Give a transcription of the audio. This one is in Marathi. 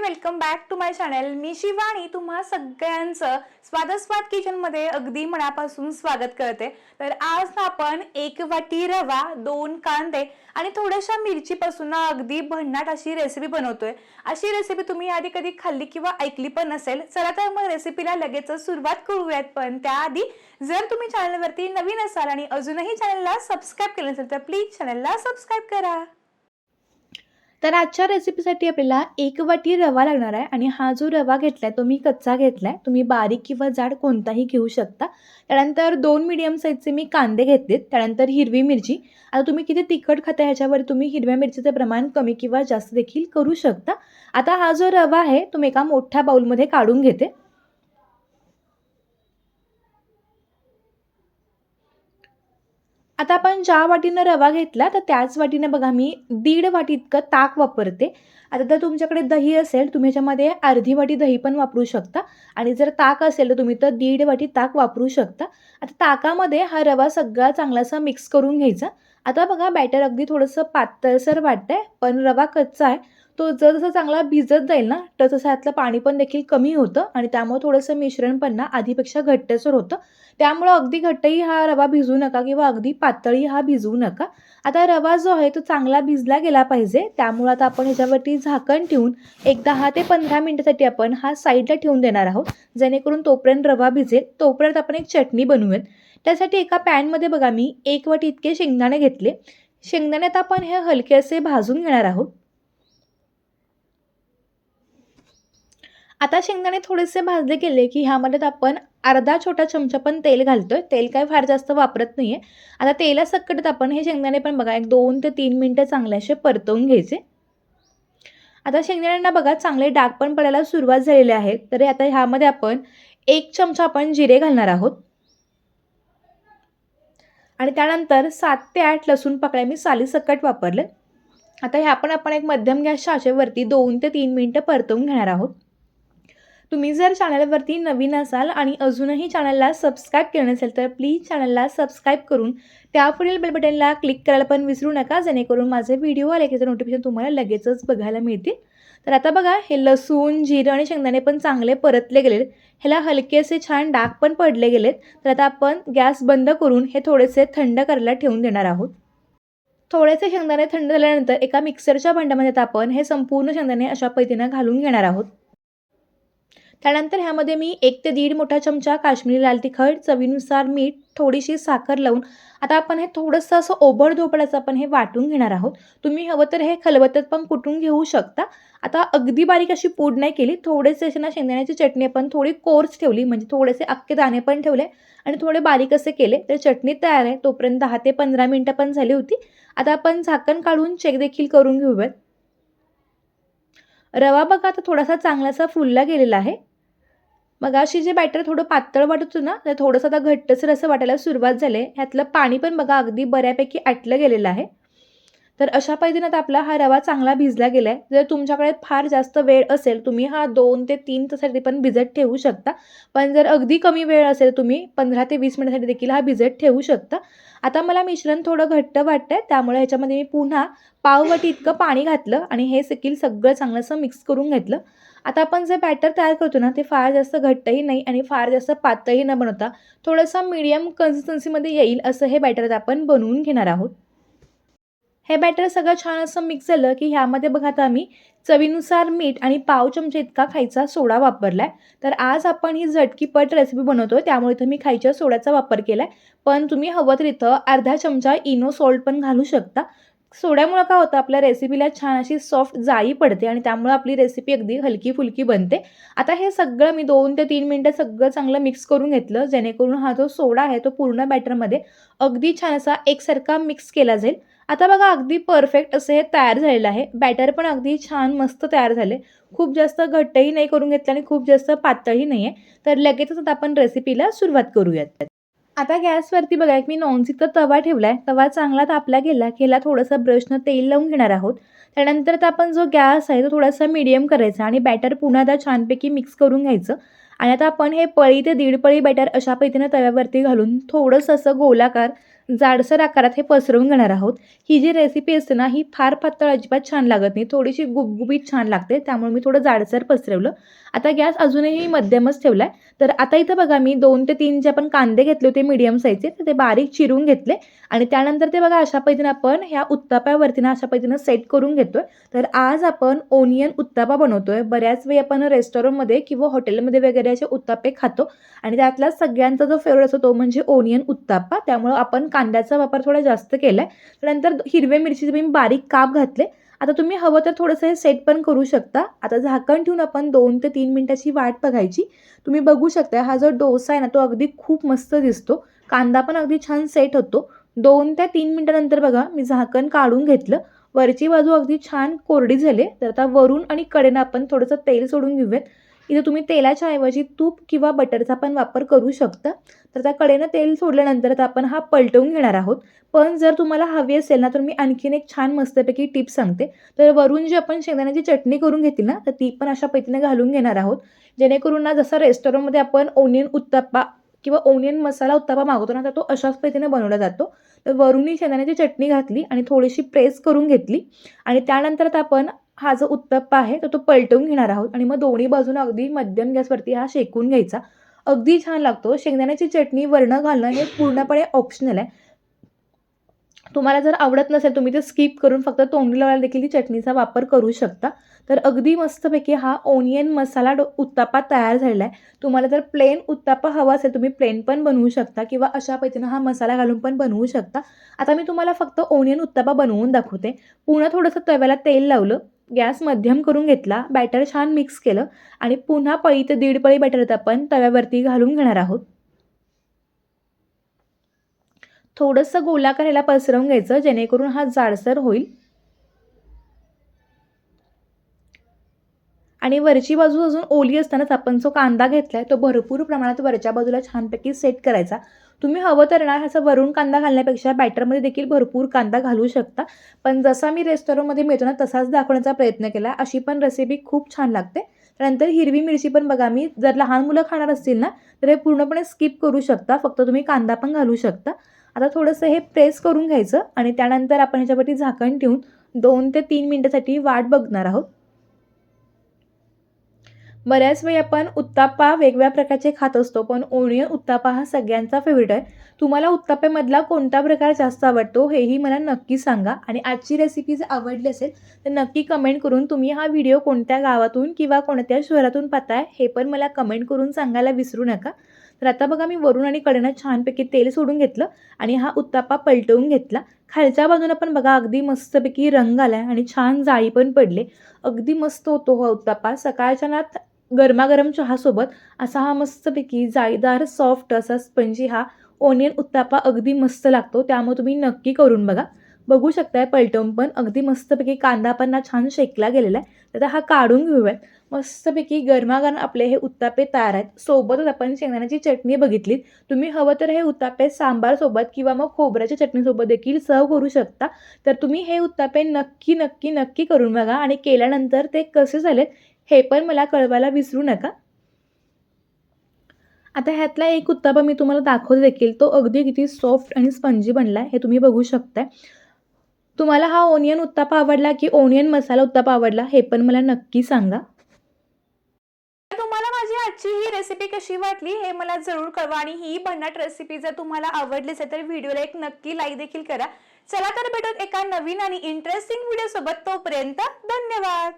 Welcome back to my channel मी शिवानी तुम्हा सगळ्यांचं स्वादस्वाद किचनमध्ये अगदी मनापासून स्वागत करते. तर आज आपण एक वाटी रवा दोन कांदे आणि थोड्याशा मिरचीपासून अगदी भन्नाट अशी रेसिपी बनवतोय. अशी रेसिपी तुम्ही आधी कधी खाल्ली किंवा ऐकली पण नसेल चला तर मग रेसिपीला लगेच सुरुवात करूयात. पण त्याआधी जर तुम्ही चॅनलवरती नवीन असाल आणि अजूनही चॅनलला सबस्क्राईब केलं नसेल तर प्लीज चॅनलला सबस्क्राईब करा. तर आजच्या रेसिपीसाठी आपल्याला एक वाटी रवा लागणार आहे आणि हा जो रवा घेतला आहे तो मी कच्चा घेतला आहे तुम्ही बारीक किंवा जाड कोणताही घेऊ शकता. त्यानंतर दोन मिडियम साईजचे मी कांदे घेतलेत. त्यानंतर हिरवी मिरची. आता तुम्ही किती तिखट खाता ह्याच्यावर तुम्ही हिरव्या मिरचीचं प्रमाण कमी किंवा जास्त देखील करू शकता. आता हा जो रवा आहे तो मी एका मोठ्या बाउलमध्ये काढून घेते. आता आपण ज्या वाटीनं रवा घेतला तर त्याच वाटीनं बघा मी दीड वाटी इतकं ताक वापरते. आता जर तुमच्याकडे दही असेल तुम्ही ह्याच्यामध्ये अर्धी वाटी दही पण वापरू शकता. आणि जर ताक असेल तर तुम्ही तर दीड वाटी ताक वापरू शकता. आता ताकामध्ये हा रवा सगळा चांगलासा मिक्स करून घ्यायचा. आता बघा बॅटर अगदी थोडंसं पातळसर वाटतं आहे पण रवा कच्चा आहे. तो जर जसं चांगला भिजत जाईल ना तर तसं ह्यातलं पाणी पण देखील कमी होतं आणि त्यामुळे थोडंसं मिश्रण पण ना आधीपेक्षा घट्टसर होतं. त्यामुळं अगदी घट्टही हा रवा भिजू नका किंवा अगदी पातळी हा भिजवू नका. आता रवा जो आहे तो चांगला भिजला गेला पाहिजे त्यामुळं आता आपण ह्याच्यावरती झाकण ठेवून एक दहा ते पंधरा मिनटासाठी आपण हा साईडला ठेवून देणार आहोत. जेणेकरून तोपर्यंत रवा भिजेल तोपर्यंत आपण एक चटणी बनवूयात. त्यासाठी एका पॅनमध्ये बघा मी एक वाटी इतके शेंगदाणे घेतले. शेंगदाण्यात आपण हे हलके असे भाजून घेणार आहोत. आता शेंगदाणे थोडेसे भाजले गेले की ह्यामध्ये आपण अर्धा छोटा चमचा पण तेल घालतोय. तेल काय फार जास्त वापरत नाही आहे आता तेलासकटत आपण हे शेंगदाणे पण बघा एक दोन ते तीन मिनटं चांगले असे परतवून घ्यायचे. आता शेंगदाण्यांना बघा चांगले डाग पण पडायला सुरुवात झालेली आहे. तर आता ह्यामध्ये आपण एक चमचा आपण जिरे घालणार आहोत. आणि त्यानंतर सात ते आठ लसूण पाकळ्या मी सालीसकट वापरले. आता ह्या पण आपण एक मध्यम गॅस शाचेवरती दोन ते तीन मिनटं परतवून घेणार आहोत. तुम्ही जर चॅनलवरती नवीन असाल आणि अजूनही चॅनलला सबस्क्राईब केलं नसेल तर प्लीज चॅनलला सबस्क्राईब करून त्यापुढील बेल बटनला क्लिक करायला पण विसरू नका जेणेकरून माझे व्हिडिओ आले की नोटिफिकेशन तुम्हाला लगेचच बघायला मिळतील. तर आता बघा हे लसूण जिरं आणि शेंगदाणे पण चांगले परतले गेलेत. ह्याला हलकेसे छान डाग पण पडले गेलेत. तर आता आपण गॅस बंद करून हे थोडेसे थंड करायला ठेवून देणार आहोत. थोडेसे शेंगदाणे थंड झाल्यानंतर एका मिक्सरच्या भांड्यामध्ये आपण हे संपूर्ण शेंगदाणे अशा पद्धतीनं घालून घेणार आहोत. त्यानंतर ह्यामध्ये मी एक ते दीड मोठा चमचा काश्मीरी लाल तिखट चवीनुसार मीठ थोडीशी साखर लावून आता आपण हे थोडंसं असं ओबड धोबडाचं आपण हे वाटून घेणार आहोत. तुम्ही हवं तर हे खलबत्त्यात पण कुटून घेऊ शकता. आता अगदी बारीक अशी पूड नाही केली थोडेसे असे ना शेंगदाण्याची चटणी आपण थोडी कोर्स ठेवली म्हणजे थोडेसे अख्खे दाणे पण ठेवले आणि थोडे बारीक असे केले तर चटणी तयार आहे. तोपर्यंत दहा ते पंधरा मिनटं पण झाली होती. आता आपण झाकण काढून चेक देखील करून घेऊयात. रवा बघा आता थोडासा चांगलासा फुलला गेलेला आहे. मग अशी जे बॅटर थोडं पातळ वाटत होतं ना तर थोडंसं आता घट्टसर असं वाटायला सुरुवात झाली आहे. ह्यातलं पाणी पण बघा अगदी बऱ्यापैकी आटलं गेलेलं आहे. तर अशा पद्धतीनं आपला हा रवा चांगला भिजला गेला आहे जर तुमच्याकडे फार जास्त वेळ असेल तुम्ही हा दोन ते तीन तासाठी पण भिजत ठेवू शकता. पण जर अगदी कमी वेळ असेल तुम्ही पंधरा ते वीस मिनिटासाठी देखील हा भिजत ठेवू शकता. आता मला मिश्रण थोडं घट्ट वाटतं आहे त्यामुळे ह्याच्यामध्ये मी पुन्हा पाववाटी इतकं पाणी घातलं आणि हे देखील सगळं चांगलं असं मिक्स करून घेतलं. आता आपण जे बॅटर तयार करतो ना ते फार जास्त घट्टही नाही आणि फार जास्त पातळही न बनवता थोडंसं मीडियम कन्सिस्टन्सीमध्ये येईल असं हे बॅटर आपण बनवून घेणार आहोत. हे बॅटर सगळं छान असं मिक्स झालं की ह्यामध्ये बघा आता आम्ही चवीनुसार मीठ आणि पाव चमचा इतका खायचा सोडा वापरला आहे तर आज आपण ही झटकीपट रेसिपी बनवतो त्यामुळे इथं मी खायच्या सोड्याचा वापर केला आहे पण तुम्ही हवं तर इथं अर्धा चमचा इनो सॉल्ट पण घालू शकता. सोड्यामुळं काय होतं आपल्या रेसिपीला छान अशी सॉफ्ट जाळी पडते आणि त्यामुळं आपली रेसिपी अगदी हलकी फुलकी बनते. आता हे सगळं मी दोन ते तीन मिनटं सगळं चांगलं मिक्स करून घेतलं जेणेकरून हा जो सोडा आहे तो पूर्ण बॅटरमध्ये अगदी छान असा एकसारखा मिक्स केला जाईल. आता बघा अगदी परफेक्ट असं हे तयार झालेलं आहे. बॅटर पण अगदी छान मस्त तयार झाले. खूप जास्त घट्टही नाही करून घेतलं आणि खूप जास्त पातळही नाही आहे तर लगेचच आता आपण रेसिपीला सुरुवात करूयात. आता गॅसवरती बघा एक मी नॉनस्टिकचा तवा ठेवला आहे तवा चांगला तापला गेला की ह्याला थोडंसं ब्रशनं तेल लावून घेणार आहोत. त्यानंतर आता आपण जो गॅस आहे तो थोडासा मिडियम करायचा आणि बॅटर पुन्हा आता छानपैकी मिक्स करून घ्यायचं. आणि आता आपण हे पळी ते दीड पळी बॅटर अशा पद्धतीनं तव्यावरती घालून थोडंसं असं गोलाकार जाडसर आकारात हे पसरवून घेणार आहोत. ही जी रेसिपी असते ना ही फार पातळ अजिबात छान लागत नाही. थोडीशी गुबगुबीत छान लागते. त्यामुळे मी थोडं जाडसर पसरवलं. आता गॅस अजूनही मध्यमच ठेवला आहे तर आता इथं बघा मी दोन ते तीन जे आपण कांदे घेतले होते मीडियम साईजचे तर ते बारीक चिरून घेतले. आणि त्यानंतर ते बघा अशा पद्धतीनं आपण ह्या उत्तापावरती ना अशा पद्धतीनं सेट करून घेतोय. तर आज आपण ओनियन उत्तापा बनवतोय. बऱ्याच वेळी आपण रेस्टॉरंटमध्ये किंवा हॉटेलमध्ये वगैरे असे उत्तापे खातो. आणि त्यातला सगळ्यांचा जो फेवरेट असतो तो म्हणजे ओनियन उत्तापा. त्यामुळं आपण कांद्याचा वापर थोडा जास्त केला आहे त्यानंतर हिरव्या मिरचीचे मी बारीक काप घातले. आता तुम्ही हवं तर थोडंसं हे सेट पण करू शकता. आता झाकण ठेवून आपण दोन ते तीन मिनटाची वाट बघायची. तुम्ही बघू शकता हा जो डोसा आहे ना तो अगदी खूप मस्त दिसतो. कांदा पण अगदी छान सेट होतो. दोन ते तीन मिनटानंतर बघा मी झाकण काढून घेतलं. वरची बाजू अगदी छान कोरडी झाली. तर आता वरून आणि कडेनं आपण थोडंसं तेल सोडून घेऊयात. इथं तुम्ही तेलाच्या ऐवजी तूप किंवा बटरचा पण वापर करू शकता. तर त्या कडेनं तेल सोडल्यानंतर आता आपण हा पलटवून घेणार आहोत. पण जर तुम्हाला हवी असेल ना तर मी आणखीन एक छान मस्तपैकी टिप सांगते. तर वरून जी आपण शेंगदाण्याची चटणी करून घेतली ना तर ती पण अशा पद्धतीने घालून घेणार आहोत. जेणेकरून ना जसं रेस्टॉरंटमध्ये आपण ओनियन उत्तप्पा किंवा ओनियन मसाला उत्तप्पा मागवतो ना तर तो अशाच पद्धतीने बनवला जातो. तर वरूनही शेंगदाण्याची चटणी घातली आणि थोडीशी प्रेस करून घेतली. आणि त्यानंतर आता आपण हा जो उत्तप्पा आहे तर तो पलटवून घेणार आहोत. आणि मग दोन्ही बाजून अगदी मध्यम गॅसवरती हा शेकून घ्यायचा. अगदी छान लागतो. शेंगदाण्याची चटणी वरणं घालणं हे पूर्णपणे ऑप्शनल आहे. तुम्हाला जर आवडत नसेल तुम्ही ते स्किप करून फक्त तोंडी लावायला देखील ही चटणीचा वापर करू शकता. तर अगदी मस्तपैकी हा ओनियन मसाला डो उत्तापा तयार झालेला आहे. तुम्हाला जर प्लेन उत्तापा हवा असेल तुम्ही प्लेन पण बनवू शकता किंवा अशा पद्धतीनं हा मसाला घालून पण बनवू शकता. आता मी तुम्हाला फक्त ओनियन उत्तापा बनवून दाखवते. पुन्हा थोडंसं तव्याला तेल लावलं गॅस मध्यम करून घेतला बॅटर छान मिक्स केलं आणि पुन्हा पळी ते दीड पळी बॅटर आपण तव्यावरती घालून घेणार आहोत. थोडंसं गोलाकार ह्याला पसरवून घ्यायचं जेणेकरून हा जाडसर होईल. आणि वरची बाजू अजून ओली असतानाच आपण जो कांदा घेतला आहे तो भरपूर प्रमाणात वरच्या बाजूला छानपैकी सेट करायचा. तुम्ही हवं तर ना ह्याचा वरून कांदा घालण्यापेक्षा बॅटरमध्ये देखील भरपूर कांदा घालू शकता. पण जसा मी रेस्टॉरंटमध्ये मिळतो ना तसाच दाखवण्याचा प्रयत्न केला. अशी पण रेसिपी खूप छान लागते. त्यानंतर हिरवी मिरची पण बघा मी जर लहान मुलं खाणार असतील ना तर हे पूर्णपणे स्किप करू शकता. फक्त तुम्ही कांदा पण घालू शकता. आता थोडंसं हे प्रेस करून घ्यायचं आणि त्यानंतर आपण ह्याच्यावरती झाकण ठेवून दोन ते तीन मिनटासाठी वाट बघणार आहोत. बऱ्याच वेळी आपण उत्तापा वेगवेगळ्या प्रकारचे खात असतो पण ओनियन उत्तापा हा सगळ्यांचा फेवरेट आहे. तुम्हाला उत्ताप्यामधला कोणता प्रकार जास्त आवडतो हेही मला नक्की सांगा आणि आजची रेसिपी जर आवडली असेल तर नक्की कमेंट करून तुम्ही हा व्हिडिओ कोणत्या गावातून किंवा कोणत्या शहरातून पाहताय हे पण मला कमेंट करून सांगायला विसरू नका. तर आता बघा मी वरून आणि कडेनं छानपैकी तेल सोडून घेतलं आणि हा उत्तापा पलटवून घेतला. खालच्या बाजूनं पण बघा अगदी मस्तपैकी रंग आला आणि छान जाळी पण पडले. अगदी मस्त होतो हा उत्तापा. सकाळच्या नात गरमागरम चहासोबत असा हा मस्तपैकी जाळीदार सॉफ्ट असा स्पंजी हा ओनियन उत्तापा अगदी मस्त लागतो. त्यामुळे तुम्ही नक्की करून बघा. बघू शकताय पलटवून पण अगदी मस्तपैकी कांदा पण ना छान शेकला गेलेला आहे. तर हा काढून घेऊयात. मस्तपैकी गरमागरम आपले हे उत्तापे तयार आहेत. सोबतच आपण शेंगदाण्याची चटणी बघितली. तुम्ही हवं तर हे उत्तापे सांबारसोबत किंवा मग खोबऱ्याच्या चटणीसोबत देखील सर्व करू शकता. तर तुम्ही हे उत्तापे नक्की नक्की नक्की करून बघा. आणि केल्यानंतर ते कसे झालेत हे पण मला कळवायला विसरू नका. आता ह्यातला एक उत्तापा मी तुम्हाला दाखवते देखील. तो अगदी किती सॉफ्ट आणि स्पंजी बनला आहे हे तुम्ही बघू शकताय. तुम्हाला हा ओनियन उत्तापा आवडला की ओनियन मसाला उत्तापा आवडला हे पण मला नक्की सांगा. तुम्हाला माझी आजची ही रेसिपी कशी वाटली हे मला जरूर कळवा आणि ही भन्नाट रेसिपी जर तुम्हाला आवडली असेल तर व्हिडिओला एक नक्की लाईक देखील करा. चला तर भेटूत एका नवीन आणि इंटरेस्टिंग व्हिडिओ सोबत. तोपर्यंत धन्यवाद!